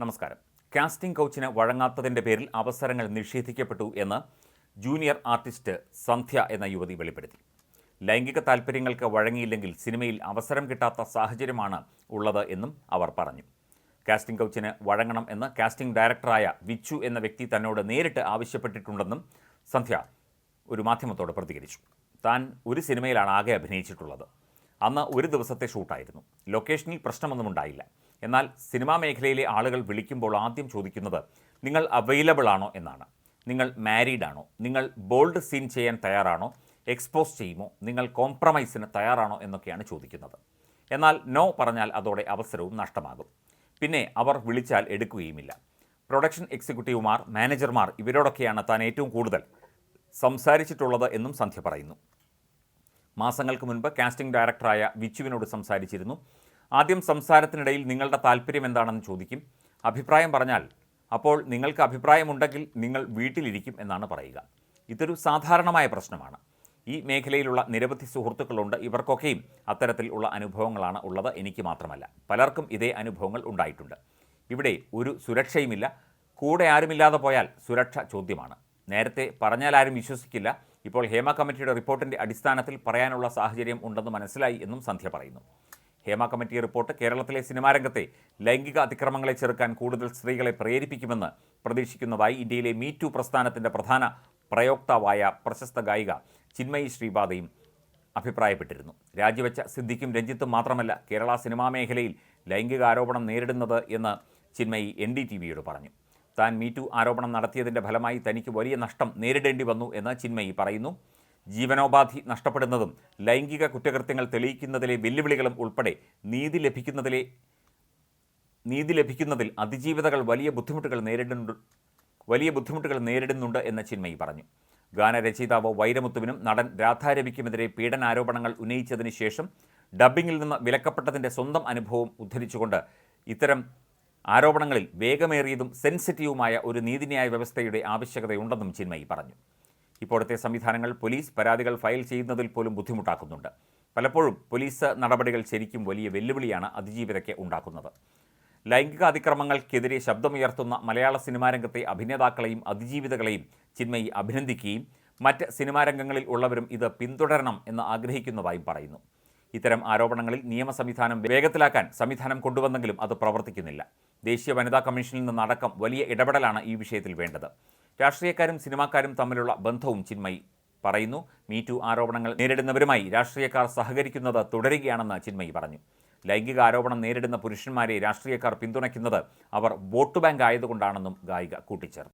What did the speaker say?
നമസ്കാരം. കാസ്റ്റിംഗ് കൗച്ചിന് വഴങ്ങാത്തതിന്റെ പേരിൽ അവസരങ്ങൾ നിഷേധിക്കപ്പെട്ടു എന്ന് ജൂനിയർ ആർട്ടിസ്റ്റ് സന്ധ്യ എന്ന യുവതി വെളിപ്പെടുത്തി. ലൈംഗിക താൽപ്പര്യങ്ങൾക്ക് വഴങ്ങിയില്ലെങ്കിൽ സിനിമയിൽ അവസരം കിട്ടാത്ത സാഹചര്യമാണ് ഉള്ളത് എന്നും അവർ പറഞ്ഞു. കാസ്റ്റിംഗ് കൗച്ചിന് വഴങ്ങണം എന്ന് കാസ്റ്റിംഗ് ഡയറക്ടറായ വിച്ചു എന്ന വ്യക്തി തന്നോട് നേരിട്ട് ആവശ്യപ്പെട്ടിട്ടുണ്ടെന്നും സന്ധ്യ ഒരു മാധ്യമത്തോട് പ്രതികരിച്ചു. താൻ ഒരു സിനിമയിലാണ് ആകെ അഭിനയിച്ചിട്ടുള്ളത്. അന്ന് ഒരു ദിവസത്തെ ഷൂട്ടായിരുന്നു. ലൊക്കേഷനിൽ പ്രശ്നമൊന്നും ഉണ്ടായില്ല. എന്നാൽ സിനിമാ മേഖലയിലെ ആളുകൾ വിളിക്കുമ്പോൾ ആദ്യം ചോദിക്കുന്നത് നിങ്ങൾ അവൈലബിൾ ആണോ? എന്നാണ്. നിങ്ങൾ മാരീഡ് ആണോ? നിങ്ങൾ ബോൾഡ് സീൻ ചെയ്യാൻ തയ്യാറാണോ? എക്സ്പോസ് ചെയ്യുമോ? നിങ്ങൾ കോംപ്രമൈസിന് തയ്യാറാണോ? എന്നൊക്കെയാണ് ചോദിക്കുന്നത്. എന്നാൽ നോ പറഞ്ഞാൽ അതോടെ അവസരവും നഷ്ടമാകും. പിന്നെ അവർ വിളിച്ചാൽ എടുക്കുകയുമില്ല. പ്രൊഡക്ഷൻ എക്സിക്യൂട്ടീവുമാർ മാനേജർമാർ ഇവരോടൊക്കെയാണ് താൻ ഏറ്റവും കൂടുതൽ സംസാരിച്ചിട്ടുള്ളത് എന്നും സന്ധ്യ പറയുന്നു. മാസങ്ങൾക്ക് മുൻപ് കാസ്റ്റിംഗ് ഡയറക്ടറായ വിച്ചുവിനോട് സംസാരിച്ചിരുന്നു. ആദ്യം സംസാരത്തിനിടയിൽ നിങ്ങളുടെ താല്പര്യം എന്താണെന്ന് ചോദിക്കും. അഭിപ്രായം പറഞ്ഞാൽ അപ്പോൾ നിങ്ങൾക്ക് അഭിപ്രായമുണ്ടെങ്കിൽ നിങ്ങൾ വീട്ടിലിരിക്കും എന്നാണ് പറയുക. ഇതൊരു സാധാരണമായ പ്രശ്നമാണ്. ഈ മേഖലയിലുള്ള നിരവധി സുഹൃത്തുക്കളുണ്ട്. ഇവർക്കൊക്കെയും അത്തരത്തിൽ ഉള്ള അനുഭവങ്ങളാണ് ഉള്ളത്. എനിക്ക് മാത്രമല്ല. പലർക്കും ഇതേ അനുഭവങ്ങൾ ഉണ്ടായിട്ടുണ്ട്. ഇവിടെ ഒരു സുരക്ഷയുമില്ല. കൂടെ ആരുമില്ലാതെ പോയാൽ സുരക്ഷ ചോദ്യമാണ്. നേരത്തെ പറഞ്ഞാൽ ആരും വിശ്വസിക്കില്ല. ഇപ്പോൾ ഹേമ കമ്മിറ്റിയുടെ റിപ്പോർട്ടിന്റെ അടിസ്ഥാനത്തിൽ പറയാനുള്ള സാഹചര്യം ഉണ്ടെന്ന് മനസ്സിലായി എന്നും സന്ധ്യ പറയുന്നു. ഹേമ കമ്മിറ്റി റിപ്പോർട്ട് കേരളത്തിലെ സിനിമാ രംഗത്തെ ലൈംഗിക അതിക്രമങ്ങളെ ചെറുക്കാൻ കൂടുതൽ സ്ത്രീകളെ പ്രേരിപ്പിക്കുമെന്ന് പ്രതീക്ഷിക്കുന്നതായി ഇന്ത്യയിലെ മീ ടു പ്രസ്ഥാനത്തിന്റെ പ്രധാന പ്രയോക്താവായ പ്രശസ്ത ഗായിക ചിന്മയി ശ്രീപാദയും അഭിപ്രായപ്പെട്ടിരുന്നു. രാജിവെച്ച സിദ്ധിക്കും രഞ്ജിത്തും മാത്രമല്ല കേരള സിനിമാ മേഖലയിൽ ലൈംഗിക ആരോപണം നേരിടുന്നത് എന്ന് ചിന്മയി എൻ ഡി ടി വിയോട് പറഞ്ഞു. താൻ മീറ്റു ആരോപണം നടത്തിയതിന്റെ ഫലമായി തനിക്ക് വലിയ നഷ്ടം നേരിടേണ്ടി വന്നു എന്ന് ചിന്മയി പറയുന്നു. ജീവനോപാധി നഷ്ടപ്പെടുന്നതും ലൈംഗിക കുറ്റകൃത്യങ്ങൾ തെളിയിക്കുന്നതിലെ വെല്ലുവിളികളും ഉൾപ്പെടെ നീതി ലഭിക്കുന്നതിലെ നീതി ലഭിക്കുന്നതിൽ അതിജീവിതകൾ വലിയ ബുദ്ധിമുട്ടുകൾ നേരിടുന്നുണ്ട് വലിയ ബുദ്ധിമുട്ടുകൾ നേരിടുന്നുണ്ട് എന്ന് ചിന്മയി പറഞ്ഞു. ഗാനരചയിതാവ് വൈരമുത്തുവിനും നടൻ രാധാരവിക്കുമെതിരെ പീഡനാരോപണങ്ങൾ ഉന്നയിച്ചതിന് ശേഷം ഡബ്ബിങ്ങിൽ നിന്ന് വിലക്കപ്പെട്ടതിന്റെ സ്വന്തം അനുഭവം ഉദ്ധരിച്ചുകൊണ്ട് ഇത്തരം ആരോപണങ്ങളിൽ വേഗമേറിയതും സെൻസിറ്റീവുമായ ഒരു നീതിന്യായ വ്യവസ്ഥയുടെ ആവശ്യകതയുണ്ടെന്നും ചിന്മയി പറഞ്ഞു. ഇപ്പോഴത്തെ സംവിധാനങ്ങൾ പോലീസ് പരാതികൾ ഫയൽ ചെയ്യുന്നതിൽ പോലും ബുദ്ധിമുട്ടാക്കുന്നുണ്ട്. പലപ്പോഴും പോലീസ് നടപടികൾ ശരിക്കും വലിയ വെല്ലുവിളിയാണ് അതിജീവിതയ്ക്ക് ഉണ്ടാക്കുന്നത്. ലൈംഗിക അതിക്രമങ്ങൾക്കെതിരെ ശബ്ദമുയർത്തുന്ന മലയാള സിനിമാ രംഗത്തെ അഭിനേതാക്കളെയും അതിജീവിതകളെയും ചിന്മയി അഭിനന്ദിക്കുകയും മറ്റ് സിനിമാ രംഗങ്ങളിൽ ഉള്ളവരും ഇത് പിന്തുടരണം എന്ന് ആഗ്രഹിക്കുന്നതായും പറയുന്നു. ഇത്തരം ആരോപണങ്ങളിൽ നിയമ സംവിധാനം വേഗത്തിലാക്കാൻ സംവിധാനം കൊണ്ടുവന്നെങ്കിലും അത് പ്രവർത്തിക്കുന്നില്ല. ദേശീയ വനിതാ കമ്മീഷനിൽ നിന്നടക്കം വലിയ ഇടപെടലാണ് ഈ വിഷയത്തിൽ വേണ്ടത്. രാഷ്ട്രീയക്കാരും സിനിമാക്കാരും തമ്മിലുള്ള ബന്ധവും ചിന്മയി പറയുന്നു. മീറ്റു ആരോപണങ്ങൾ നേരിടുന്നവരുമായി രാഷ്ട്രീയക്കാർ സഹകരിക്കുന്നത് തുടരുകയാണെന്ന് ചിന്മയി പറഞ്ഞു. ലൈംഗിക ആരോപണം നേരിടുന്ന പുരുഷന്മാരെ രാഷ്ട്രീയക്കാർ പിന്തുണയ്ക്കുന്നത് അവർ വോട്ട് ബാങ്ക് ആയതുകൊണ്ടാണെന്നും ഗായിക കൂട്ടിച്ചേർത്തു.